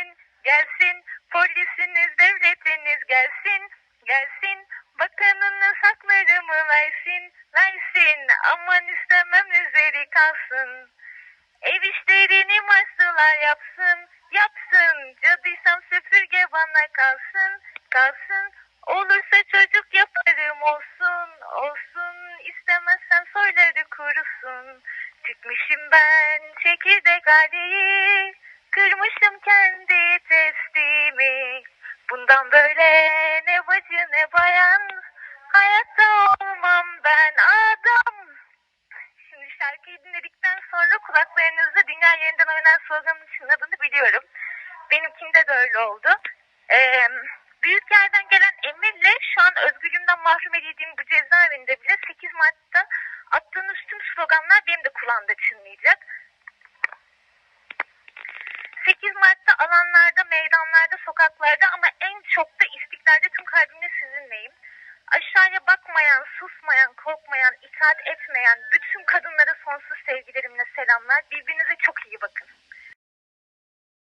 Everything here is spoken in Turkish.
gelsin, gelsin, polisiniz, devletiniz gelsin, gelsin, bakanınız haklarımı versin, versin, aman istemem üzeri kalsın. Ev işlerini maçlılar yapsın, yapsın, cadıysam süpürge bana kalsın, kalsın, olursa çocuk yaparım olsun, olsun, istemezsen soyları kurusun. Çıkmışım ben çekirdek haleyim kendi testimi. Bundan böyle ne bacı ne bayan, hayatta olmam ben adam. Şimdi şarkıyı dinledikten sonra kulaklarınızda Dünya Yeniden Oynar sloganının için adını biliyorum. Benimkinde de öyle oldu. Ee, büyük yerden gelen emirle şu an özgürlüğümden mahrum edildiğim bu cezaevinde bile 8 Mart'ta attığınız tüm sloganlar benim de kulağımda çınlayacak. 8 Mart'ta alanlarda, meydanlarda, sokaklarda ama en çok da istiklalde tüm kalbimle sizinleyim. Aşağıya bakmayan, susmayan, korkmayan, itaat etmeyen bütün kadınlara sonsuz sevgilerimle selamlar. Birbirinize çok iyi bakın.